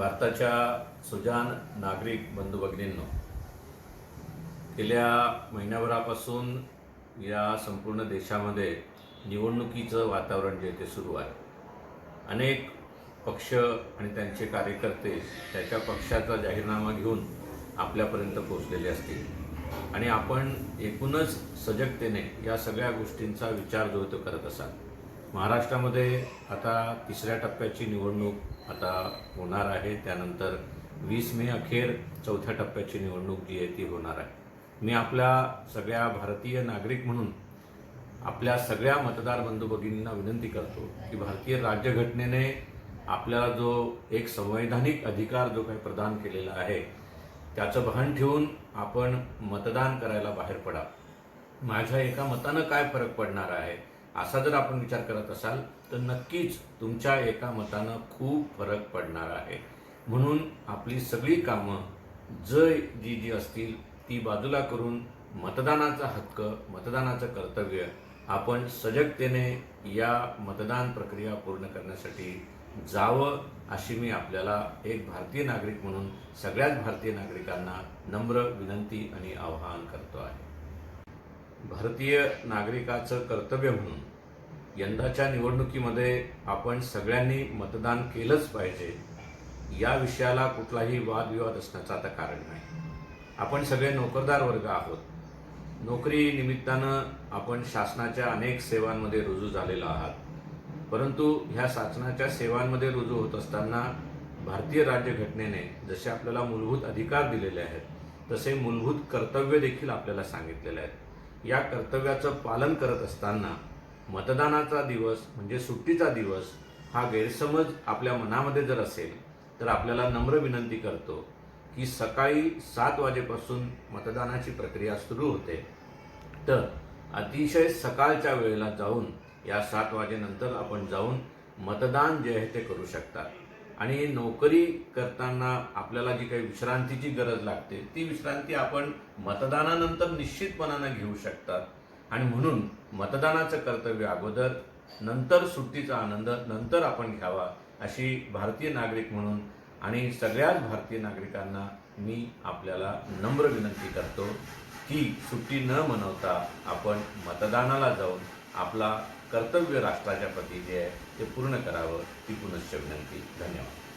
भारताच्या सुजान नागरिक बंधू भगिनींनो गेल्या महिन्याभरापासून या संपूर्ण देशामध्ये निवडणुकीचं वातावरण जे ते सुरू आहे. अनेक पक्ष आणि त्यांचे कार्यकर्ते त्याच्या पक्षाचा जाहीरनामा घेऊन आपल्यापर्यंत पोहोचलेले असतील. आणि आपण एकूणच सजगतेने या सगळ्या गोष्टींचा विचार जो तो करत असाल. महाराष्ट्रामध्ये आता तिसऱ्या टप्प्याची निवडणूक आता होणार आहे. त्यानंतर वीस मे अखेर चौथ्या टप्प्याची निवडणूक जी आहे ती होणार आहे. मी आपल्या सगळ्या भारतीय नागरिक म्हणून आपल्या सगळ्या मतदार बंधू भगिनींना विनंती करतो की भारतीय राज्यघटनेने आपल्याला जो एक संवैधानिक अधिकार जो काही प्रदान केलेला आहे त्याचं भान ठेवून आपण मतदान करायला बाहेर पडा. माझ्या एका मतानं काय फरक पडणार आहे? असा जर आपण विचार करत असाल तर नक्कीच तुमच्या एका मतानं खूप फरक पडणार आहे. म्हणून आपली सगळी कामं जय जी जी असतील ती बाजूला करून मतदानाचा हक्क मतदानाचं कर्तव्य आपण सजगतेने या मतदान प्रक्रिया पूर्ण करण्यासाठी जावं अशी मी आपल्याला एक भारतीय नागरिक म्हणून सगळ्याच भारतीय नागरिकांना नम्र विनंती आणि आवाहन करतो आहे. भारतीय नागरिकाचं कर्तव्य म्हणून यंदाच्या निवडणुकीमध्ये आपण सगळ्यांनी मतदान केलंच पाहिजे या विषयाला कुठलाही वादविवाद असण्याचं आता कारण नाही. आपण सगळे नोकरदार वर्ग आहोत. नोकरी निमित्तानं आपण शासनाच्या अनेक सेवांमध्ये रुजू झालेलो आहात. परंतु ह्या शासनाच्या सेवांमध्ये रुजू होत असताना भारतीय राज्यघटनेने जसे आपल्याला मूलभूत अधिकार दिलेले आहेत तसे मूलभूत कर्तव्य देखील आपल्याला सांगितलेले आहेत. या कर्तव्याचं पालन करत असताना मतदानाचा दिवस म्हणजे सुट्टीचा दिवस हा गैरसमज आपल्या मनामध्ये जर असेल तर आपल्याला नम्र विनंती करतो की सकाळी सात वाजेपासून मतदानाची प्रक्रिया सुरू होते. तर अतिशय सकाळच्या वेळेला जाऊन या सात वाजेनंतर आपण जाऊन मतदान जे आहे ते करू शकतात आणि नोकरी करताना आपल्याला जी काही विश्रांतीची गरज लागते ती विश्रांती आपण मतदानानंतर निश्चितपणानं घेऊ शकतात. आणि म्हणून मतदानाचं कर्तव्य अगोदर नंतर सुट्टीचा आनंद नंतर आपण घ्यावा अशी भारतीय नागरिक म्हणून आणि सगळ्याच भारतीय नागरिकांना मी आपल्याला नम्र विनंती करतो की सुट्टी न मनवता आपण मतदानाला जाऊन आपला कर्तव्य राष्ट्राच्या प्रती जे आहे ते पूर्ण करावं ती पुनश्च विनंती. धन्यवाद.